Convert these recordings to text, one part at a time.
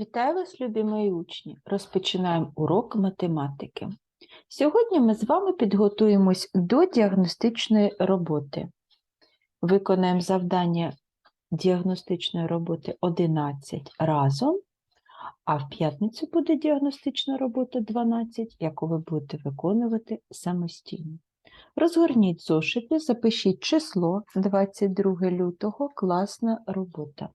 Вітаю вас, любі мої учні! Розпочинаємо урок математики. Сьогодні ми з вами підготуємось до діагностичної роботи. Виконаємо завдання діагностичної роботи 11 разом, а в п'ятницю буде діагностична робота 12, яку ви будете виконувати самостійно. Розгорніть зошити, запишіть число 22 лютого, класна робота.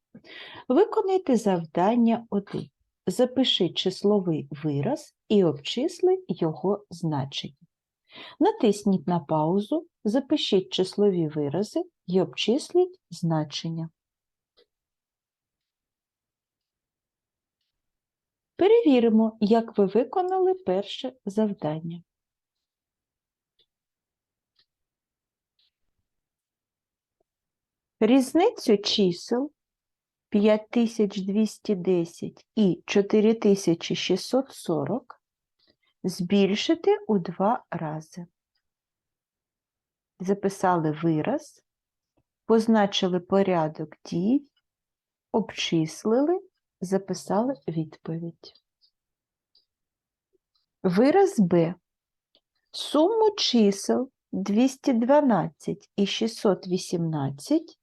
Виконайте завдання 1. Запиши числовий вираз і обчисли його значення. Натисніть на паузу, запишіть числові вирази і обчисліть значення. Перевіримо, як ви виконали перше завдання. Різницю чисел 5210 і 4640 збільшити у два рази. Записали вираз, позначили порядок дій, обчислили, записали відповідь. Вираз Б. Суму чисел 212 і 618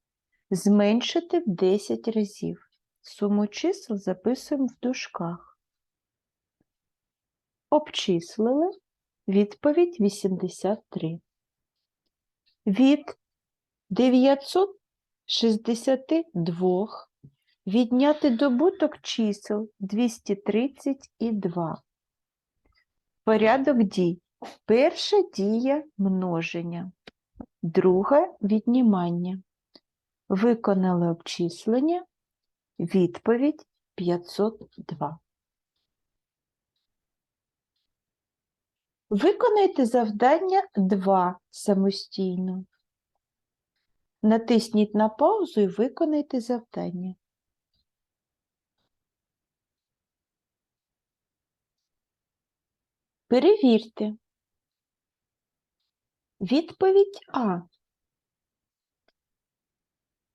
зменшити в 10 разів. Суму чисел записуємо в дужках. Обчислили відповідь 83. Від 962 відняти добуток чисел 232. Порядок дій. Перша дія множення, друга віднімання. Виконали обчислення. Відповідь 502. Виконайте завдання 2 самостійно. Натисніть на паузу і виконайте завдання. Перевірте. Відповідь А.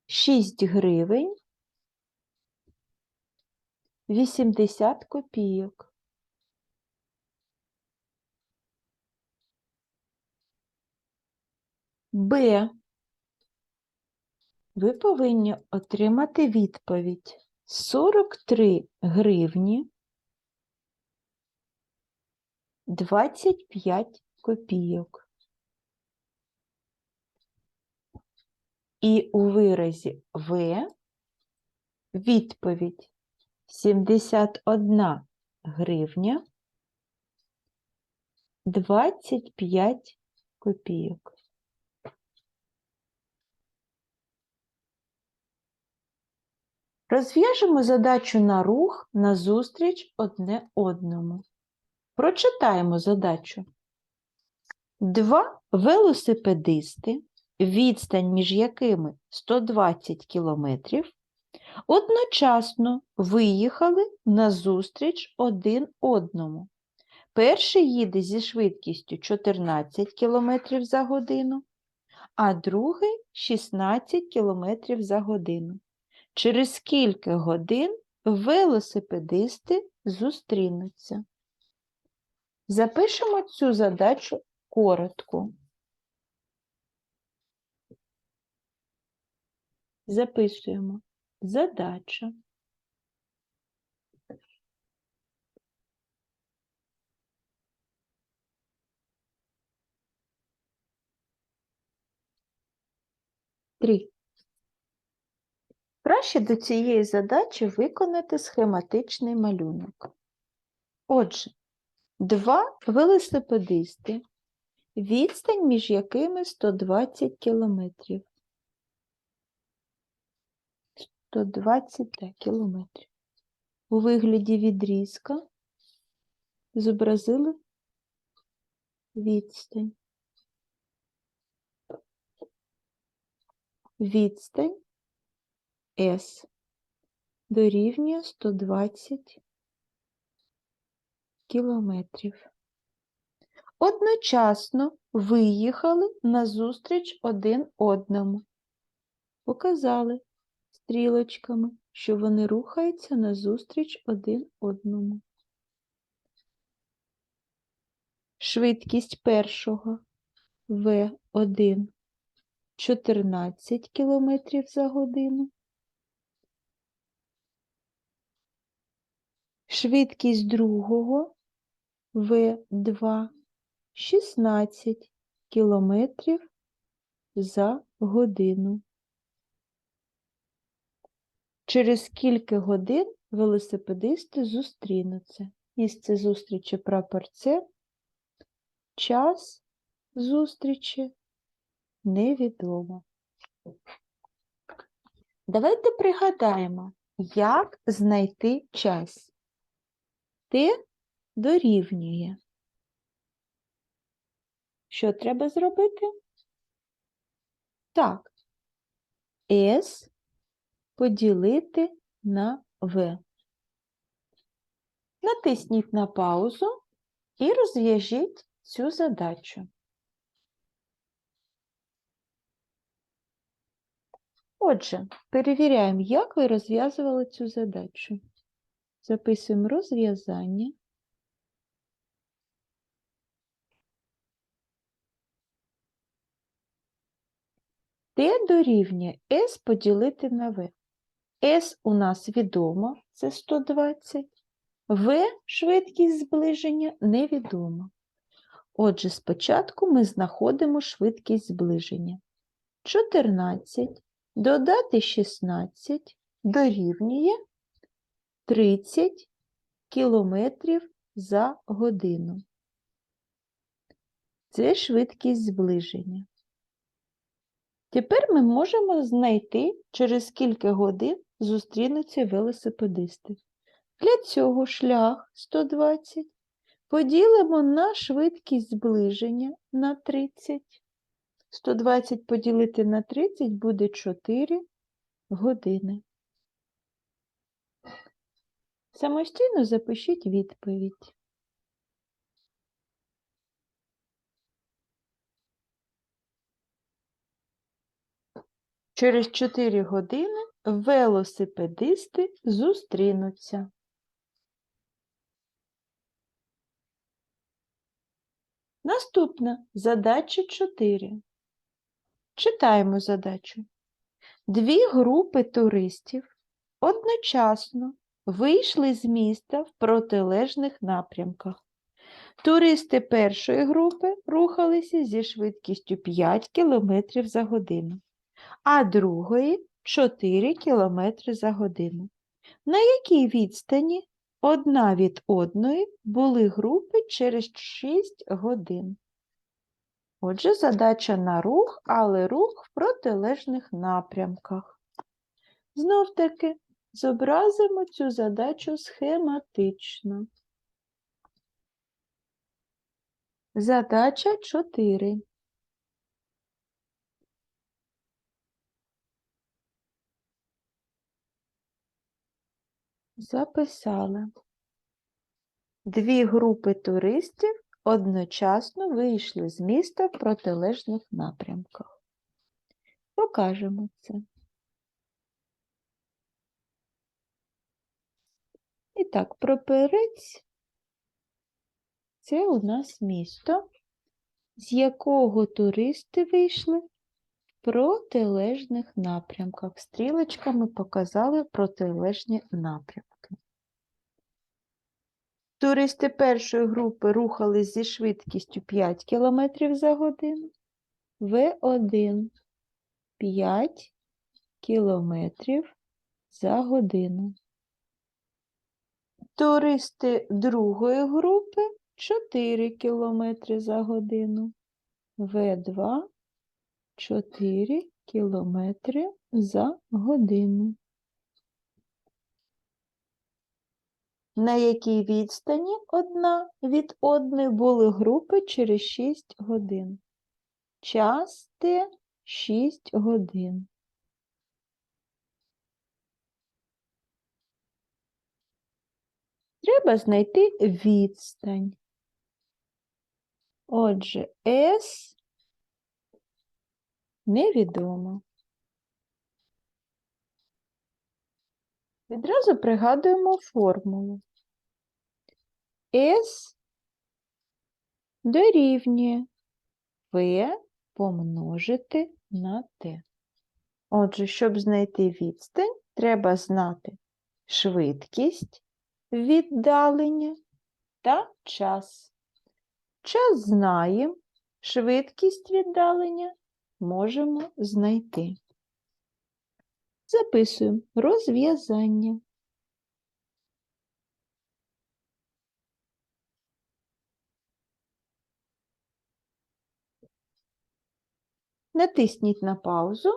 6 гривень 80 копійок. Б. Ви повинні отримати відповідь 43 гривні 25 копійок. І у виразі В відповідь 71 гривня 25 копійок. Розв'яжемо задачу на рух назустріч одне одному. Прочитаємо задачу. Два велосипедисти відстань між якими 120 кілометрів, одночасно виїхали назустріч один одному. Перший їде зі швидкістю 14 км за годину, а другий 16 км за годину. Через скільки годин велосипедисти зустрінуться? Запишемо цю задачу коротко. Записуємо задача. Три. Краще до цієї задачі виконати схематичний малюнок. Отже, два велосипедисти, відстань між якими 120 кілометрів. 120 кілометрів. У вигляді відрізка зобразили відстань. Відстань С дорівнює 120 кілометрів. Одночасно виїхали назустріч один одному. Показали стрілочками, що вони рухаються назустріч один одному. Швидкість першого В1 14 км за годину. Швидкість другого В2 16 км за годину. Через скільки годин велосипедисти зустрінуться? Місце зустрічі прапорце, час зустрічі невідомо. Давайте пригадаємо, як знайти час. Т дорівнює. Що треба зробити? Так. С поділити на В. Натисніть на паузу і розв'яжіть цю задачу. Отже, перевіряємо, як ви розв'язували цю задачу. Записуємо розв'язання. Т дорівнює С поділити на В. С у нас відомо, це 120. В швидкість зближення невідома. Отже, спочатку ми знаходимо швидкість зближення. 14 додати 16 дорівнює 30 кілометрів за годину. Це швидкість зближення. Тепер ми можемо знайти, через скільки годин зустрінуться велосипедисти. Для цього шлях 120 поділимо на швидкість зближення на 30. 120 поділити на 30 буде 4 години. Самостійно запишіть відповідь. Через 4 години велосипедисти зустрінуться. Наступна задача 4. Читаємо задачу. Дві групи туристів одночасно вийшли з міста в протилежних напрямках. Туристи першої групи рухалися зі швидкістю 5 км за годину, а другої 4 км за годину. На якій відстані одна від одної були групи через 6 годин? Отже, задача на рух, але рух в протилежних напрямках. Знов таки зобразимо цю задачу схематично. Задача 4. Записали. Дві групи туристів одночасно вийшли з міста в протилежних напрямках. Покажемо це. І так, проперець це у нас місто, з якого туристи вийшли протилежних напрямках. Стрілочками показали протилежні напрямки. Туристи першої групи рухались зі швидкістю 5 км за годину, В1 5 км за годину. Туристи другої групи 4 км за годину, В2 4 км за годину. на якій відстані одна від одної були групи через 6 годин. Час Т 6 годин. Треба знайти відстань. Отже, С невідомо. Відразу пригадуємо формулу. С дорівнює В помножити на Т. Отже, щоб знайти відстань, треба знати швидкість віддалення та час. Час знаємо, швидкість віддалення можемо знайти. Записуємо розв'язання. Натисніть на паузу,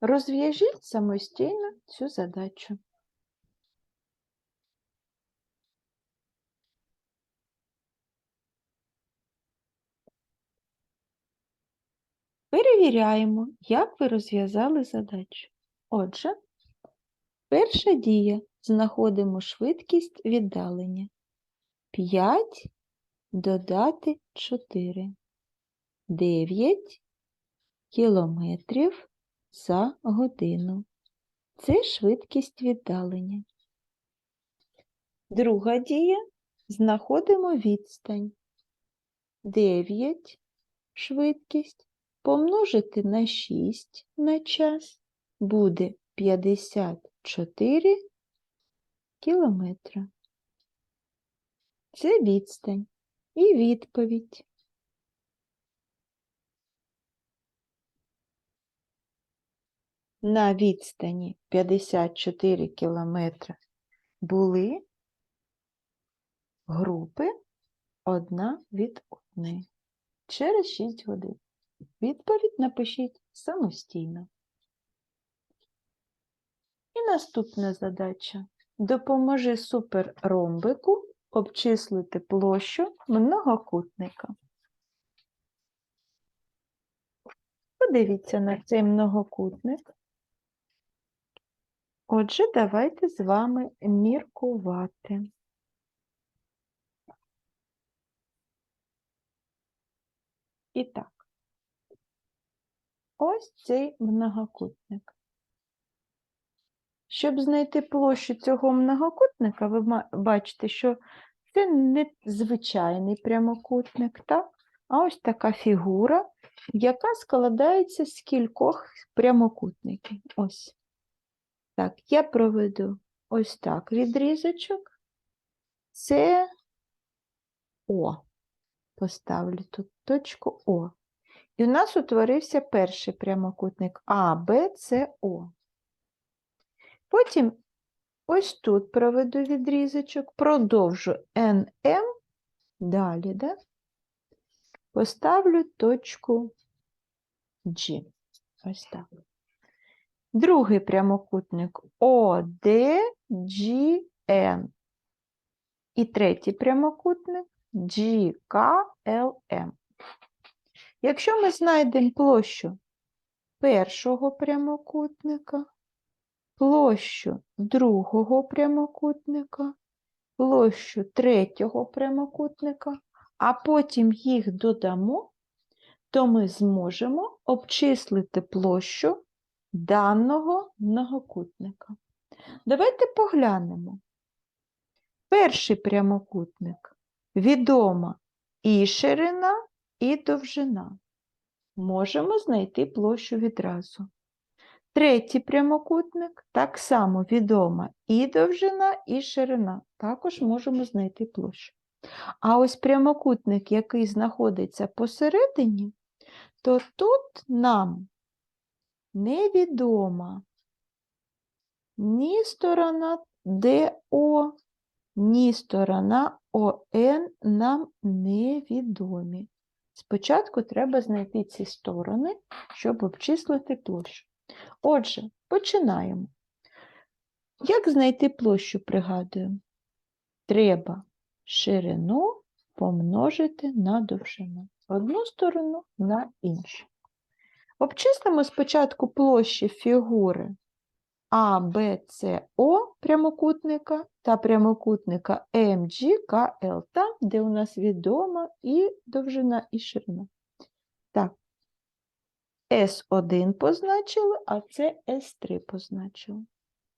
розв'яжіть самостійно цю задачу. Перевіряємо, як ви розв'язали задачу. Отже, перша дія. Знаходимо швидкість віддалення. 5 додати 4. 9 кілометрів за годину. Це швидкість віддалення. Друга дія. Знаходимо відстань. 9 швидкість помножити на 6 на час буде 54 кілометра. Це відстань і відповідь. На відстані 54 кілометри були групи одна від одної через 6 годин. Відповідь напишіть самостійно. І наступна задача. Допоможи суперромбику обчислити площу многокутника. Подивіться на цей многокутник. Отже, давайте з вами міркувати. І так, ось цей многокутник. Щоб знайти площу цього многокутника, ви бачите, що це не звичайний прямокутник, так? а ось така фігура, яка складається з кількох прямокутників. Ось. Так, я проведу ось так відрізочок. Це О. Поставлю тут точку О. І у нас утворився перший прямокутник А, Б, С, О. Потім ось тут проведу відрізочок, продовжу НМ, далі, да? поставлю точку G. Ось так. Другий прямокутник ODGN. І третій прямокутник GKLM. Якщо ми знайдемо площу першого прямокутника, площу другого прямокутника, площу третього прямокутника, а потім їх додамо, то ми зможемо обчислити площу даного многокутника. Давайте поглянемо. Перший прямокутник відома і ширина, і довжина. Можемо знайти площу відразу. Третій прямокутник так само відома і довжина, і ширина. Також можемо знайти площу. А ось прямокутник, який знаходиться посередині, то тут нам невідома ні сторона ДО, ні сторона ОН нам невідомі. Спочатку треба знайти ці сторони, щоб обчислити площу. Отже, починаємо. Як знайти площу, пригадуємо? Треба ширину помножити на довжину. Одну сторону на іншу. Обчислимо спочатку площі фігури А, Б, С, О прямокутника та прямокутника МГКЛ, там, де у нас відома і довжина, і ширина. Так, С1 позначили, а це С3 позначили.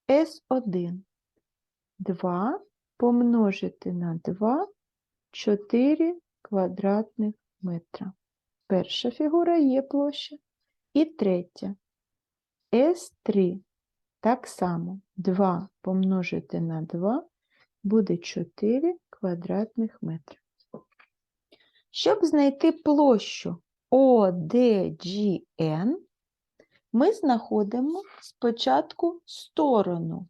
С1 2 помножити на 2 4 квадратних метра. Перша фігура є площа. І третя. С3 так само 2 помножити на 2 буде 4 квадратних метри. Щоб знайти площу ODGN, ми знаходимо спочатку сторону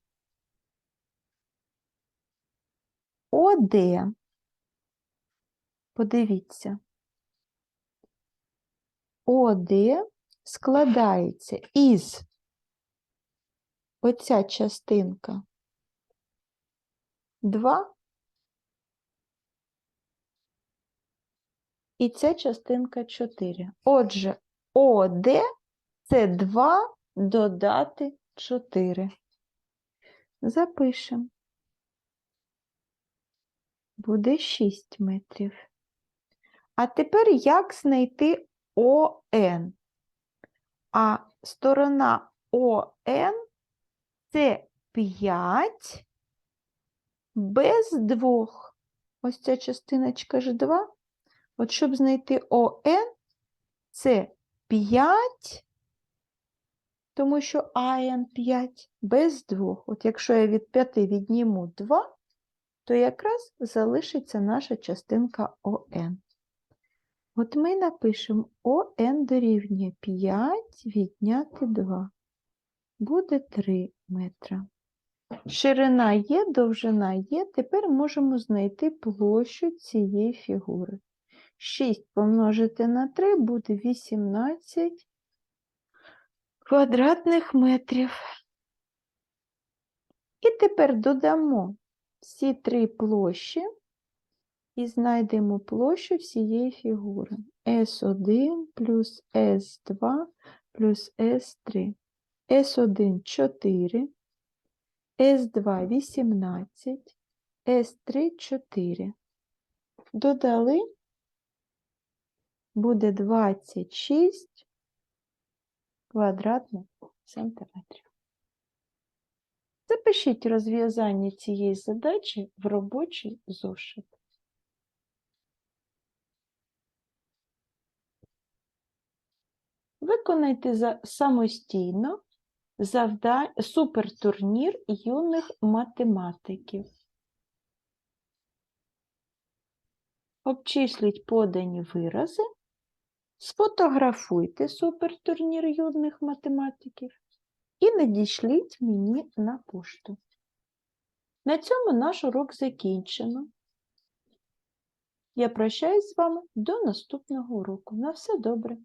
ОД. Подивіться. ОД складається із оця частинка 2 і ця частинка 4. Отже, ОД це 2 додати 4. Запишемо. Буде 6 метрів. А тепер як знайти ОН? А сторона ОН це 5 без 2. Ось ця частиночка ж 2. От щоб знайти ОН, це 5, тому що АН 5 без 2. От якщо я від 5 відніму 2, то якраз залишиться наша частинка ОН. От ми напишемо ОН дорівнює 5 відняти 2. Буде 3 метра. Ширина є, довжина є. Тепер можемо знайти площу цієї фігури. 6 помножити на 3 буде 18 квадратних метрів. І тепер додамо всі три площі і знайдемо площу всієї фігури. S1 плюс S2 плюс S3. S1 4, S2 18, S3 4. Додали, буде 26 квадратних сантиметрів. Запишіть розв'язання цієї задачі в робочий зошит. Виконайте самостійно завда... супертурнір юних математиків. Обчисліть подані вирази, сфотографуйте супертурнір юних математиків і надішліть мені на пошту. На цьому наш урок закінчено. Я прощаюсь з вами до наступного уроку. На все добре!